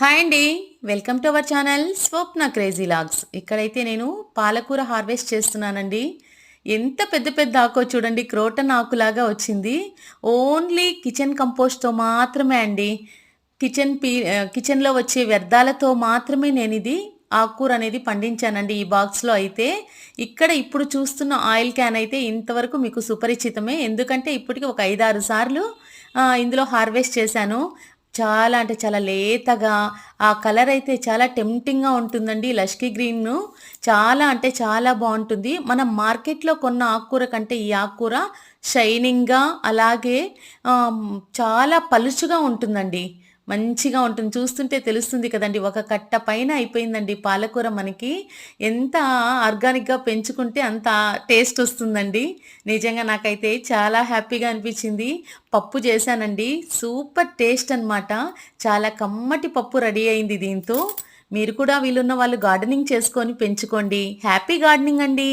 Hi అండి. Welcome to our channel Swapna crazy logs. ఇక్కడైతే నేను పాలకూర హార్వెస్ట్ చేస్తున్నానండి. ఎంత పెద్ద పెద్ద ఆకో చూడండి క్రోటన్ ఆకులాగా వచ్చింది. ఓన్లీ కిచెన్ కంపోస్ట్తో మాత్రమే అండి. కిచెన్ పీ కిచెన్లో వచ్చే వ్యర్థాలతో మాత్రమే నేను ఇది ఆకుకూర అనేది పండించానండి ఈ బాక్స్లో అయితే. ఇక్కడ ఇప్పుడు చూస్తున్న ఆయిల్ క్యాన్ అయితే ఇంతవరకు మీకు సుపరిచితమే. ఎందుకంటే ఇప్పటికి ఒక ఐదారు సార్లు ఇందులో హార్వెస్ట్ చేశాను. చాలా అంటే చాలా లేతగా ఆ కలర్ అయితే చాలా టెంప్టింగ్గా ఉంటుందండి లష్కీ గ్రీన్ చాలా అంటే చాలా బాగుంటుంది. మనం మార్కెట్లో కొన్న ఆకుకూర కంటే ఈ ఆకుకూర షైనింగ్గా అలాగే చాలా పలుచుగా ఉంటుందండి. మంచిగా ఉంటుంది. చూస్తుంటే తెలుస్తుంది కదండి. ఒక కట్ట పైన అయిపోయిందండి. పాలకూర మనకి ఎంత ఆర్గానిక్గా పెంచుకుంటే అంత టేస్ట్ వస్తుందండి. నిజంగా నాకైతే చాలా హ్యాపీగా అనిపించింది. పప్పు చేశానండి. సూపర్ టేస్ట్ అన్నమాట. చాలా కమ్మటి పప్పు రెడీ అయింది దీంతో. మీరు కూడా వీలున్న వాళ్ళు గార్డెనింగ్ చేసుకొని పెంచుకోండి. హ్యాపీ గార్డెనింగ్ అండి.